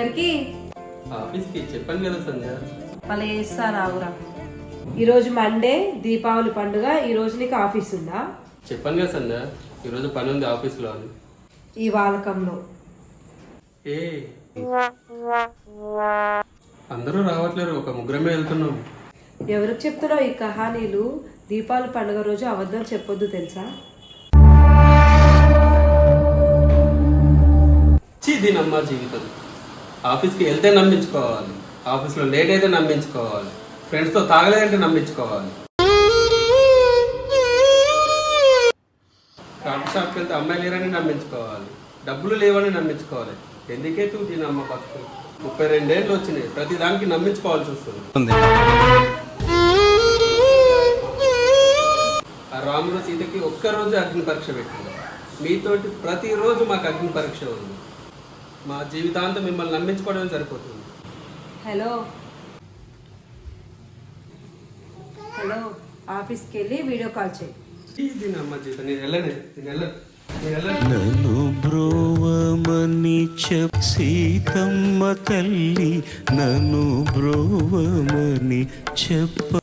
ఎక్కడికి ఆఫీస్కి చెప్పాను కదా సంధ్య. మళ్ళీ రావురా ఈరోజు మండే దీపావళి పండుగ ఈ రోజు నీకు ఆఫీస్ ఉందా? చెప్పాను కదా సంధ్య ఈరోజు పని ఉంది ఆఫీస్లో అని. ఈ వాలకంలో. ఏ? అందరూ రావట్లేరు ఒక ముగ్గురమే వెళ్తున్నాం. ఎవరికి చెప్తున్నావు ఈ కహానీలు? దీపావళి పండుగ రోజు అబద్ధం చెప్పొద్దు తెలుసా? చీ దీని అమ్మ జీవితం. ఆఫీస్కి వెళ్తే నమ్మించుకోవాలి. ఆఫీస్లో లేట్ అయితే నమ్మించుకోవాలి. ఫ్రెండ్స్తో తాగలేదంటే నమ్మించుకోవాలి. కాఫీ షాప్కి వెళ్తే అమ్మాయి లేరని నమ్మించుకోవాలి. డబ్బులు లేవని నమ్మించుకోవాలి. ఎందుకే తూ దీని అమ్మ పక్కన ముప్పై రెండేళ్ళు వచ్చినాయి. ప్రతి దానికి నమ్మించుకోవాల్సి వస్తుంది. ఆ రాముడు సీతకి ఒక్కరోజు అగ్ని పరీక్ష పెట్టింది మీతోటి ప్రతిరోజు మాకు అగ్ని పరీక్ష ఉంది. మా జీవితాంతం మిమ్మల్ని నమ్మించుకోవడమే సరిపోతుంది. హలో. హలో ఆఫీస్కి వెళ్ళి వీడియో కాల్ చేయి. జీవితం నేను వెళ్ళను నేను వెళ్ళను నన్ను బ్రోవమని చెప్ సీతమ్మ తల్లి నన్ను బ్రోవమని చెప్ప.